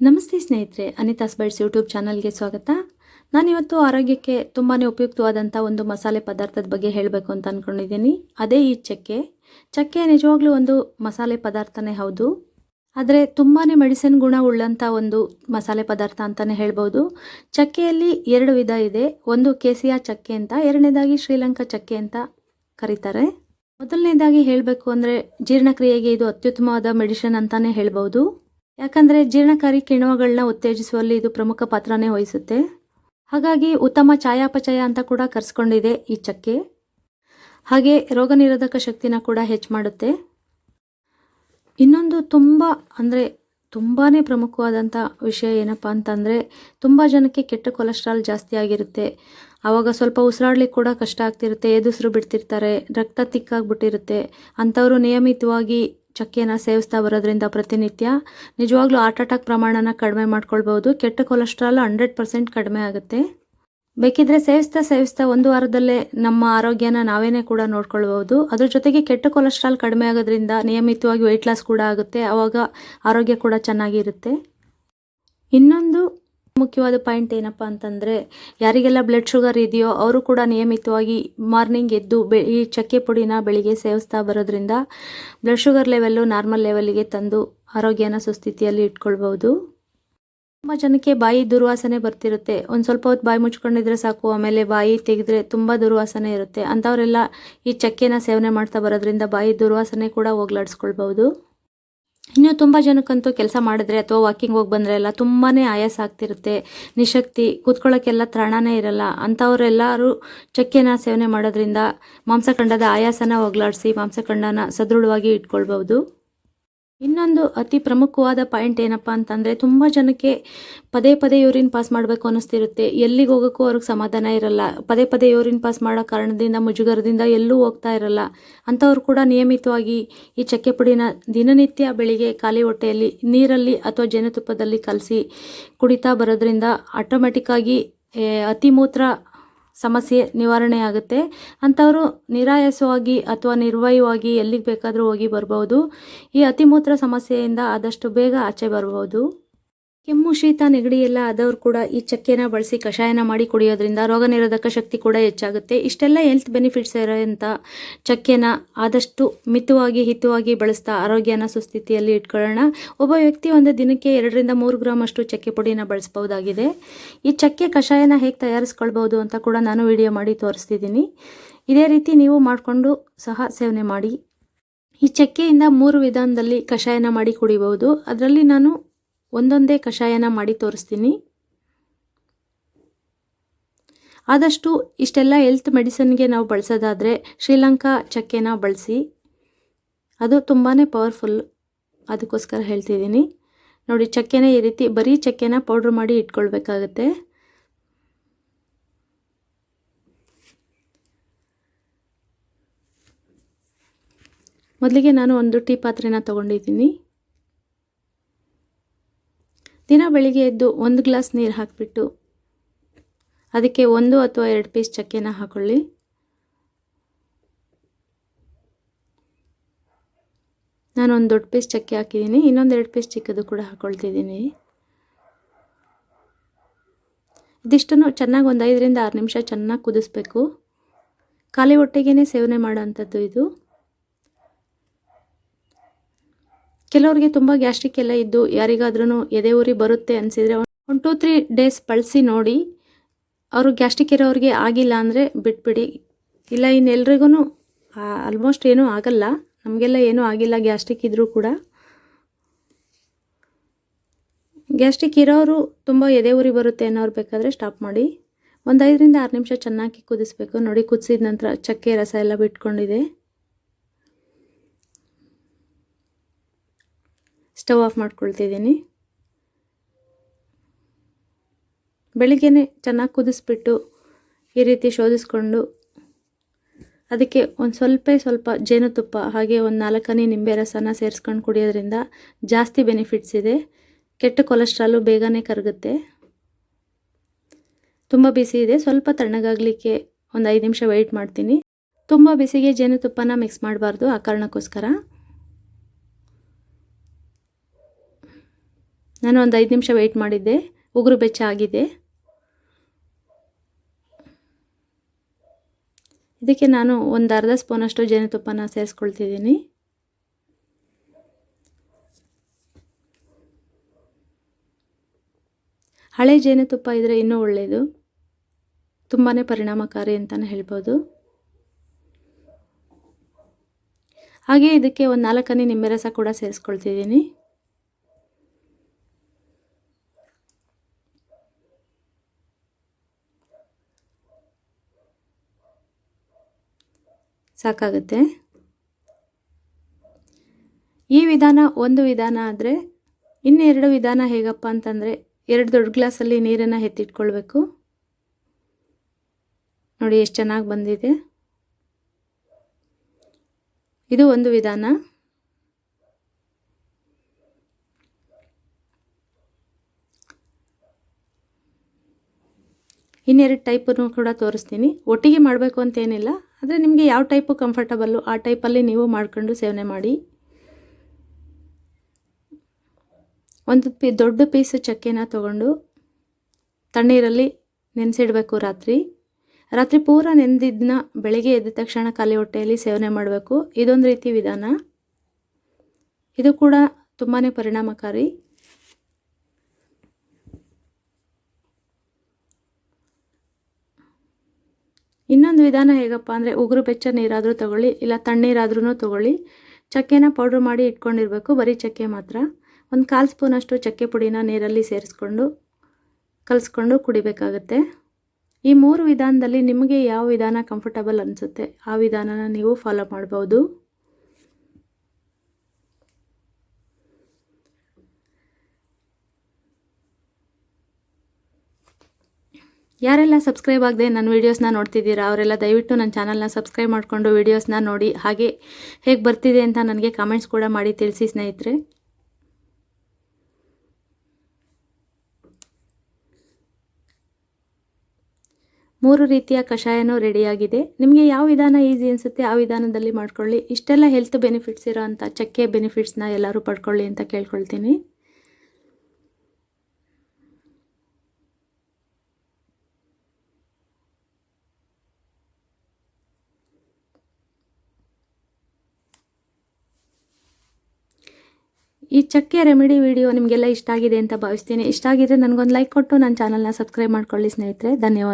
ನಮಸ್ತೆ ಸ್ನೇಹಿತರೆ, ಅನಿತಾಸ್ bites YouTube ಚಾನಲ್ಗೆ ಸ್ವಾಗತ. ನಾನಿವತ್ತು ಆರೋಗ್ಯಕ್ಕೆ ತುಂಬಾ ಉಪಯುಕ್ತವಾದಂಥ ಒಂದು ಮಸಾಲೆ ಪದಾರ್ಥದ ಬಗ್ಗೆ ಹೇಳಬೇಕು ಅಂತ ಅಂದ್ಕೊಂಡಿದ್ದೀನಿ ಅದೇ ಈ ಚಕ್ಕೆ. ಚಕ್ಕೆ ನಿಜವಾಗ್ಲೂ ಒಂದು ಮಸಾಲೆ ಪದಾರ್ಥನೇ ಹೌದು. ಆದರೆ ತುಂಬಾ ಮೆಡಿಸಿನ್ ಗುಣ ಉಳ್ಳಂಥ ಒಂದು ಮಸಾಲೆ ಪದಾರ್ಥ ಅಂತಲೇ ಹೇಳ್ಬೋದು. ಚಕ್ಕೆಯಲ್ಲಿ ಎರಡು ವಿಧ ಇದೆ. ಒಂದು ಕೇಸಿಯಾ ಚಕ್ಕೆ ಅಂತ, ಎರಡನೇದಾಗಿ ಶ್ರೀಲಂಕಾ ಚಕ್ಕೆ ಅಂತ ಕರೀತಾರೆ. ಮೊದಲನೇದಾಗಿ ಹೇಳಬೇಕು ಅಂದರೆ ಜೀರ್ಣಕ್ರಿಯೆಗೆ ಇದು ಅತ್ಯುತ್ತಮವಾದ ಮೆಡಿಸಿನ್ ಅಂತಲೇ ಹೇಳ್ಬೋದು. ಯಾಕಂದರೆ ಜೀರ್ಣಕಾರಿ ಕಿಣ್ವಗಳನ್ನ ಉತ್ತೇಜಿಸುವಲ್ಲಿ ಇದು ಪ್ರಮುಖ ಪಾತ್ರನೇ ವಹಿಸುತ್ತೆ. ಹಾಗಾಗಿ ಉತ್ತಮ ಚಯಾಪಚಯ ಅಂತ ಕೂಡ ಕರೆಸ್ಕೊಂಡಿದೆ ಈ ಚಕ್ಕೆ. ಹಾಗೆ ರೋಗ ನಿರೋಧಕ ಶಕ್ತಿನ ಕೂಡ ಹೆಚ್ಚು ಮಾಡುತ್ತೆ. ಇನ್ನೊಂದು ತುಂಬ ಅಂದರೆ ತುಂಬಾ ಪ್ರಮುಖವಾದಂಥ ವಿಷಯ ಏನಪ್ಪ ಅಂತಂದರೆ ತುಂಬ ಜನಕ್ಕೆ ಕೆಟ್ಟ ಕೊಲೆಸ್ಟ್ರಾಲ್ ಜಾಸ್ತಿ ಆಗಿರುತ್ತೆ. ಆವಾಗ ಸ್ವಲ್ಪ ಉಸಿರಾಡ್ಲಿಕ್ಕೆ ಕೂಡ ಕಷ್ಟ ಆಗ್ತಿರುತ್ತೆ, ಎದುಸಿರು ಬಿಡ್ತಿರ್ತಾರೆ, ರಕ್ತ ತಿಕ್ಕಾಗ್ಬಿಟ್ಟಿರುತ್ತೆ. ಅಂಥವರು ನಿಯಮಿತವಾಗಿ ಚಕ್ಕೆನ ಸೇವಿಸ್ತಾ ಬರೋದ್ರಿಂದ ಪ್ರತಿನಿತ್ಯ ನಿಜವಾಗ್ಲೂ ಹಾರ್ಟ್ ಅಟ್ಯಾಕ್ ಪ್ರಮಾಣನ ಕಡಿಮೆ ಮಾಡ್ಕೊಳ್ಬೋದು ಕೆಟ್ಟ ಕೊಲೆಸ್ಟ್ರಾಲ್ ಹಂಡ್ರೆಡ್ ಪರ್ಸೆಂಟ್ ಕಡಿಮೆ ಆಗುತ್ತೆ. ಬೇಕಿದ್ರೆ ಸೇವಿಸ್ತಾ ಸೇವಿಸ್ತಾ ಒಂದು ವಾರದಲ್ಲೇ ನಮ್ಮ ಆರೋಗ್ಯನ ನಾವೇನೇ ಕೂಡ ನೋಡ್ಕೊಳ್ಬೋದು ಅದ್ರ ಜೊತೆಗೆ ಕೆಟ್ಟ ಕೊಲೆಸ್ಟ್ರಾಲ್ ಕಡಿಮೆ ಆಗೋದ್ರಿಂದ ನಿಯಮಿತವಾಗಿ ವೆಯ್ಟ್ ಲಾಸ್ ಕೂಡ ಆಗುತ್ತೆ. ಆವಾಗ ಆರೋಗ್ಯ ಕೂಡ ಚೆನ್ನಾಗಿರುತ್ತೆ. ಇನ್ನೊಂದು ಮುಖ್ಯವಾದ ಪಾಯಿಂಟ್ ಏನಪ್ಪ ಅಂತಂದರೆ, ಯಾರಿಗೆಲ್ಲ ಬ್ಲಡ್ ಶುಗರ್ ಇದೆಯೋ ಅವರು ಕೂಡ ನಿಯಮಿತವಾಗಿ ಮಾರ್ನಿಂಗ್ ಎದ್ದು ಬೆ, ಈ ಚಕ್ಕೆ ಪುಡಿನ ಬೆಳಿಗ್ಗೆ ಸೇವಿಸ್ತಾ ಬರೋದ್ರಿಂದ ಬ್ಲಡ್ ಶುಗರ್ ಲೆವೆಲ್ಲು ನಾರ್ಮಲ್ ಲೆವೆಲ್ಗೆ ತಂದು ಆರೋಗ್ಯನ ಸುಸ್ಥಿತಿಯಲ್ಲಿ ಇಟ್ಕೊಳ್ಬೋದು ತುಂಬ ಜನಕ್ಕೆ ಬಾಯಿ ದುರ್ವಾಸನೆ ಬರ್ತಿರುತ್ತೆ. ಒಂದು ಸ್ವಲ್ಪ ಹೊತ್ತು ಬಾಯಿ ಮುಚ್ಕೊಂಡಿದ್ರೆ ಸಾಕು, ಆಮೇಲೆ ಬಾಯಿ ತೆಗೆದ್ರೆ ತುಂಬ ದುರ್ವಾಸನೆ ಇರುತ್ತೆ. ಅಂಥವರೆಲ್ಲ ಈ ಚಕ್ಕೆನ ಸೇವನೆ ಮಾಡ್ತಾ ಬರೋದ್ರಿಂದ ಬಾಯಿ ದುರ್ವಾಸನೆ ಕೂಡ ಹೋಗ್ಲಾಡಿಸ್ಕೊಳ್ಬೋದು ಇನ್ನು ತುಂಬ ಜನಕ್ಕಂತೂ ಕೆಲಸ ಮಾಡಿದ್ರೆ ಅಥವಾ ವಾಕಿಂಗ್ ಹೋಗಿ ಬಂದರೆ ಎಲ್ಲ ತುಂಬಾ ಆಯಾಸ ಆಗ್ತಿರುತ್ತೆ. ನಿಶಕ್ತಿ ಕೂತ್ಕೊಳ್ಳೋಕ್ಕೆಲ್ಲ ತ್ರಾಣನೇ ಇರಲ್ಲ. ಅಂಥವರೆಲ್ಲರೂ ಚಕ್ಕೆನ ಸೇವನೆ ಮಾಡೋದ್ರಿಂದ ಮಾಂಸಖಂಡದ ಆಯಾಸನ ಹೋಗ್ಲಾಡಿಸಿ ಮಾಂಸಖಂಡನ ಸದೃಢವಾಗಿ ಇಟ್ಕೊಳ್ಬೋದು ಇನ್ನೊಂದು ಅತಿ ಪ್ರಮುಖವಾದ ಪಾಯಿಂಟ್ ಏನಪ್ಪ ಅಂತಂದರೆ ತುಂಬ ಜನಕ್ಕೆ ಪದೇ ಪದೇ ಯೂರಿನ್ ಪಾಸ್ ಮಾಡಬೇಕು ಅನ್ನಿಸ್ತಿರುತ್ತೆ. ಎಲ್ಲಿಗೆ ಹೋಗೋಕ್ಕೂ ಅವ್ರಿಗೆ ಸಮಾಧಾನ ಇರಲ್ಲ. ಪದೇ ಪದೇ ಯೂರಿನ್ ಪಾಸ್ ಮಾಡೋ ಕಾರಣದಿಂದ, ಮುಜುಗರದಿಂದ ಎಲ್ಲೂ ಹೋಗ್ತಾ ಇರಲ್ಲ. ಅಂಥವ್ರು ಕೂಡ ನಿಯಮಿತವಾಗಿ ಈ ಚಕ್ಕೆ ಪುಡಿನ ದಿನನಿತ್ಯ ಬೆಳಿಗ್ಗೆ ಖಾಲಿ ಹೊಟ್ಟೆಯಲ್ಲಿ, ನೀರಲ್ಲಿ ಅಥವಾ ಜೇನುತುಪ್ಪದಲ್ಲಿ ಕಲಸಿ ಕುಡಿತಾ ಬರೋದ್ರಿಂದ ಆಟೋಮೆಟಿಕ್ಕಾಗಿ ಅತಿಮೂತ್ರ ಸಮಸ್ಯೆ ನಿವಾರಣೆ ಆಗುತ್ತೆ ಅಂಥವರು ನಿರಾಯಾಸವಾಗಿ ಅಥವಾ ನಿರ್ವಯವಾಗಿ ಎಲ್ಲಿಗೆ ಬೇಕಾದರೂ ಹೋಗಿ ಬರ್ಬೋದು. ಈ ಅತಿಮೂತ್ರ ಸಮಸ್ಯೆಯಿಂದ ಆದಷ್ಟು ಬೇಗ ಆಚೆ ಬರ್ಬೋದು. ಕೆಮ್ಮು, ಶೀತ, ನೆಗಡಿ ಎಲ್ಲ ಆದವ್ರು ಕೂಡ ಈ ಚಕ್ಕೆನ ಬಳಸಿ ಕಷಾಯನ ಮಾಡಿ ಕುಡಿಯೋದ್ರಿಂದ ರೋಗ ನಿರೋಧಕ ಶಕ್ತಿ ಕೂಡ ಹೆಚ್ಚಾಗುತ್ತೆ. ಇಷ್ಟೆಲ್ಲ ಹೆಲ್ತ್ ಬೆನಿಫಿಟ್ಸ್ ಇರೋಂಥ ಚಕ್ಕೆನ ಆದಷ್ಟು ಮಿತವಾಗಿ, ಹಿತವಾಗಿ ಬಳಸ್ತಾ ಆರೋಗ್ಯನ ಸುಸ್ಥಿತಿಯಲ್ಲಿ ಇಟ್ಕೊಳ್ಳೋಣ. ಒಬ್ಬ ವ್ಯಕ್ತಿ ಒಂದು ದಿನಕ್ಕೆ ಎರಡರಿಂದ ಮೂರು ಗ್ರಾಮ್ ಅಷ್ಟು ಚಕ್ಕೆ ಪುಡಿನ ಬಳಸ್ಬೋದಾಗಿದೆ ಈ ಚಕ್ಕೆ ಕಷಾಯನ ಹೇಗೆ ತಯಾರಿಸ್ಕೊಳ್ಬೋದು ಅಂತ ಕೂಡ ನಾನು ವಿಡಿಯೋ ಮಾಡಿ ತೋರಿಸ್ತಿದ್ದೀನಿ. ಇದೇ ರೀತಿ ನೀವು ಮಾಡಿಕೊಂಡು ಸಹ ಸೇವನೆ ಮಾಡಿ. ಈ ಚಕ್ಕೆಯಿಂದ ಮೂರು ವಿಧಾನದಲ್ಲಿ ಕಷಾಯನ ಮಾಡಿ ಕುಡಿಬಹುದು. ಅದರಲ್ಲಿ ನಾನು ಒಂದೊಂದೇ ಕಷಾಯನ ಮಾಡಿ ತೋರಿಸ್ತೀನಿ. ಆದಷ್ಟು ಇಷ್ಟೆಲ್ಲ ಹೆಲ್ತ್ ಮೆಡಿಸನ್ಗೆ ನಾವು ಬಳಸೋದಾದರೆ ಶ್ರೀಲಂಕಾ ಚಕ್ಕೆನ ಬಳಸಿ. ಅದು ತುಂಬಾ ಪವರ್ಫುಲ್ ಅದಕ್ಕೋಸ್ಕರ ಹೇಳ್ತಿದ್ದೀನಿ. ನೋಡಿ ಚಕ್ಕೆನ ಈ ರೀತಿ ಬರೀ ಚಕ್ಕೆನ ಪೌಡ್ರ್ ಮಾಡಿ ಇಟ್ಕೊಳ್ಬೇಕಾಗತ್ತೆ. ಮೊದಲಿಗೆ ನಾನು ಒಂದು ಟೀ ಪಾತ್ರೆನ ತೊಗೊಂಡಿದ್ದೀನಿ. ದಿನ ಬೆಳಿಗ್ಗೆ ಎದ್ದು ಒಂದು ಗ್ಲಾಸ್ ನೀರು ಹಾಕಿಬಿಟ್ಟು ಅದಕ್ಕೆ ಒಂದು ಅಥವಾ ಎರಡು ಪೀಸ್ ಚಕ್ಕೆನ ಹಾಕೊಳ್ಳಿ. ನಾನು ಒಂದು ದೊಡ್ಡ ಪೀಸ್ ಚಕ್ಕೆ ಹಾಕಿದ್ದೀನಿ, ಇನ್ನೊಂದು ಎರಡು ಪೀಸ್ ಚಿಕ್ಕದು ಕೂಡ ಹಾಕ್ಕೊಳ್ತಿದ್ದೀನಿ ಇದಿಷ್ಟನ್ನು ಚೆನ್ನಾಗಿ ಒಂದು ಐದರಿಂದ ಆರು ನಿಮಿಷ ಚೆನ್ನಾಗಿ ಕುದಿಸ್ಬೇಕು. ಖಾಲಿ ಹೊಟ್ಟೆಗೇ ಸೇವನೆ ಮಾಡೋವಂಥದ್ದು ಇದು. ಕೆಲವರಿಗೆ ತುಂಬ ಗ್ಯಾಸ್ಟ್ರಿಕ್ ಎಲ್ಲ ಇದ್ದು ಯಾರಿಗಾದ್ರೂ ಎದೆ ಉರಿ ಬರುತ್ತೆ ಅನಿಸಿದರೆ ಒನ್ ಟೂ ತ್ರೀ ಡೇಸ್ ಬಳಸಿ ನೋಡಿ. ಅವರು ಗ್ಯಾಸ್ಟ್ರಿಕ್ ಇರೋರಿಗೆ ಆಗಿಲ್ಲ ಅಂದರೆ ಬಿಟ್ಬಿಡಿ. ಇಲ್ಲ ಇನ್ನೆಲ್ರಿಗೂ ಆಲ್ಮೋಸ್ಟ್ ಏನೂ ಆಗಲ್ಲ. ನಮಗೆಲ್ಲ ಏನೂ ಆಗಿಲ್ಲ ಗ್ಯಾಸ್ಟ್ರಿಕ್ ಇದ್ದರೂ ಕೂಡ. ಗ್ಯಾಸ್ಟ್ರಿಕ್ ಇರೋರು ತುಂಬ ಎದೆ ಉರಿ ಬರುತ್ತೆ ಅನ್ನೋರು ಬೇಕಾದರೆ ಸ್ಟಾಪ್ ಮಾಡಿ. ಒಂದು ಐದರಿಂದ ಆರು ನಿಮಿಷ ಚೆನ್ನಾಗಿ ಕುದಿಸ್ಬೇಕು. ನೋಡಿ, ಕುದಿಸಿದ ನಂತರ ಚಕ್ಕೆ ರಸ ಎಲ್ಲ ಬಿಟ್ಕೊಂಡಿದೆ. Stove off ಮಾಡ್ಕೊಳ್ತಿದ್ದೀನಿ. ಬೆಳಿಗ್ಗೆ ಚೆನ್ನಾಗಿ ಕುದಿಸ್ಬಿಟ್ಟು ಈ ರೀತಿ ಶೋಧಿಸ್ಕೊಂಡು ಅದಕ್ಕೆ ಒಂದು ಸ್ವಲ್ಪ ಸ್ವಲ್ಪ ಜೇನುತುಪ್ಪ ಹಾಗೆ ಒಂದು ನಾಲ್ಕನೇ ನಿಂಬೆ ರಸನ ಸೇರಿಸ್ಕೊಂಡು ಕುಡಿಯೋದ್ರಿಂದ ಜಾಸ್ತಿ ಬೆನಿಫಿಟ್ಸ್ ಇದೆ. ಕೆಟ್ಟ ಕೊಲೆಸ್ಟ್ರಾಲು ಬೇಗನೆ ಕರಗುತ್ತೆ. ತುಂಬ ಬಿಸಿ ಇದೆ. ಸ್ವಲ್ಪ ತಣ್ಣಗಾಗಲಿಕ್ಕೆ ಒಂದು ಐದು ನಿಮಿಷ ವೆಯ್ಟ್ ಮಾಡ್ತೀನಿ. ತುಂಬ ಬಿಸಿಗೆ ಜೇನುತುಪ್ಪನ ಮಿಕ್ಸ್ ಮಾಡಬಾರ್ದು ಆ ಕಾರಣಕ್ಕೋಸ್ಕರ. ನಾನು ಒಂದು ಐದು ನಿಮಿಷ ವೆಯ್ಟ್ ಮಾಡಿದ್ದೆ. ಉಗುರು ಬೆಚ್ಚ ಆಗಿದೆ. ಇದಕ್ಕೆ ನಾನು ಒಂದು ಅರ್ಧ ಸ್ಪೂನಷ್ಟು ಜೇನುತುಪ್ಪನ ಸೇರಿಸ್ಕೊಳ್ತಿದ್ದೀನಿ. ಹಳೆ ಜೇನುತುಪ್ಪ ಇದ್ದರೆ ಇನ್ನೂ ಒಳ್ಳೆಯದು ತುಂಬಾ ಪರಿಣಾಮಕಾರಿ ಅಂತಲೇ ಹೇಳ್ಬೋದು. ಹಾಗೆ ಇದಕ್ಕೆ ಒಂದು ನಾಲ್ಕನೇ ನಿಂಬೆ ರಸ ಕೂಡ ಸೇರಿಸ್ಕೊಳ್ತಿದ್ದೀನಿ. ಸಾಕಾಗುತ್ತೆ. ಈ ವಿಧಾನ ಒಂದು ವಿಧಾನ ಆದರೆ ಇನ್ನೆರಡು ವಿಧಾನ ಹೇಗಪ್ಪ ಅಂತಂದರೆ ಎರಡು ದೊಡ್ಡ ಗ್ಲಾಸಲ್ಲಿ ನೀರನ್ನು ಎತ್ತಿಟ್ಕೊಳ್ಬೇಕು. ನೋಡಿ ಎಷ್ಟು ಚೆನ್ನಾಗಿ ಬಂದಿದೆ. ಇದು ಒಂದು ವಿಧಾನ. ಇನ್ನೆರಡು ಟೈಪನ್ನು ಕೂಡ ತೋರಿಸ್ತೀನಿ. ಒಟ್ಟಿಗೆ ಮಾಡಬೇಕು ಅಂತೇನಿಲ್ಲ ಆದರೆ ನಿಮಗೆ ಯಾವ ಟೈಪು ಕಂಫರ್ಟಬಲ್ಲು ಆ ಟೈಪಲ್ಲಿ ನೀವು ಮಾಡ್ಕೊಂಡು ಸೇವನೆ ಮಾಡಿ? ಒಂದು ಪಿ, ದೊಡ್ಡ ಪೀಸ್ ಚಕ್ಕೆನ ತಗೊಂಡು ತಣ್ಣೀರಲ್ಲಿ ನೆನೆಸಿಡಬೇಕು ರಾತ್ರಿ. ರಾತ್ರಿ ಪೂರ ನೆನೆದಿದ್ದನ್ನ ಬೆಳಗ್ಗೆ ಎದ್ದ ತಕ್ಷಣ ಖಾಲಿ ಹೊಟ್ಟೆಯಲ್ಲಿ ಸೇವನೆ ಮಾಡಬೇಕು. ಇದೊಂದು ರೀತಿ ವಿಧಾನ. ಇದು ಕೂಡ ತುಂಬಾ ಪರಿಣಾಮಕಾರಿ. ಇನ್ನೊಂದು ವಿಧಾನ ಹೇಗಪ್ಪ ಅಂದರೆ ಉಗುರು ಬೆಚ್ಚ ನೀರಾದರೂ ತಗೊಳ್ಳಿ, ಇಲ್ಲ ತಣ್ಣೀರಾದ್ರೂ ತಗೊಳ್ಳಿ. ಚಕ್ಕೆನ ಪೌಡ್ರ್ ಮಾಡಿ ಇಟ್ಕೊಂಡಿರಬೇಕು, ಬರೀ ಚಕ್ಕೆ ಮಾತ್ರ. ಒಂದು ಕಾಲು ಸ್ಪೂನಷ್ಟು ಚಕ್ಕೆ ಪುಡಿನ ನೀರಲ್ಲಿ ಸೇರಿಸ್ಕೊಂಡು, ಕಲಿಸ್ಕೊಂಡು ಕುಡಿಬೇಕಾಗತ್ತೆ. ಈ ಮೂರು ವಿಧಾನದಲ್ಲಿ ನಿಮಗೆ ಯಾವ ವಿಧಾನ ಕಂಫರ್ಟಬಲ್ ಅನಿಸುತ್ತೆ, ಆ ವಿಧಾನನ ನೀವು ಫಾಲೋ ಮಾಡ್ಬೋದು. ಯಾರೆಲ್ಲ ಸಬ್ಸ್ಕ್ರೈಬ್ ಆಗದೆ ನನ್ನ ವೀಡಿಯೋಸ್ನ ನೋಡ್ತಿದ್ದೀರಾ, ಅವರೆಲ್ಲ ದಯವಿಟ್ಟು ನನ್ನ ಚಾನಲ್ನ ಸಬ್ಸ್ಕ್ರೈಬ್ ಮಾಡಿಕೊಂಡು ವೀಡಿಯೋಸ್ನ ನೋಡಿ. ಹಾಗೆ ಹೇಗೆ ಬರ್ತಿದೆ ಅಂತ ನನಗೆ ಕಾಮೆಂಟ್ಸ್ ಕೂಡ ಮಾಡಿ ತಿಳಿಸಿ ಸ್ನೇಹಿತರೆ. ಮೂರು ರೀತಿಯ ಕಷಾಯನೂ ರೆಡಿಯಾಗಿದೆ ನಿಮಗೆ ಯಾವ ವಿಧಾನ ಈಸಿ ಅನಿಸುತ್ತೆ ಆ ವಿಧಾನದಲ್ಲಿ ಮಾಡ್ಕೊಳ್ಳಿ. ಇಷ್ಟೆಲ್ಲ ಹೆಲ್ತ್ ಬೆನಿಫಿಟ್ಸ್ ಇರೋ ಅಂಥ ಚಕ್ಕೆ ಬೆನಿಫಿಟ್ಸ್ನ ಎಲ್ಲರೂ ಪಡ್ಕೊಳ್ಳಿ ಅಂತ ಕೇಳ್ಕೊಳ್ತೀನಿ. ಈ ಚಕ್ಕೆ ರೆಮಿಡಿ ವಿಡಿಯೋ ನಿಮಗೆಲ್ಲ ಇಷ್ಟ ಆಗಿದೆ ಅಂತ ಭಾವಿಸ್ತೀನಿ. ಇಷ್ಟ ಆಗಿದ್ರೆ ನನಗೊಂದು ಲೈಕ್ ಕೊಟ್ಟು ನನ್ನ ಚಾನಲ್ನ ಸಬ್ಸ್ಕ್ರೈಬ್ ಮಾಡ್ಕೊಳ್ಳಿ ಸ್ನೇಹಿತರೆ. ಧನ್ಯವಾದ.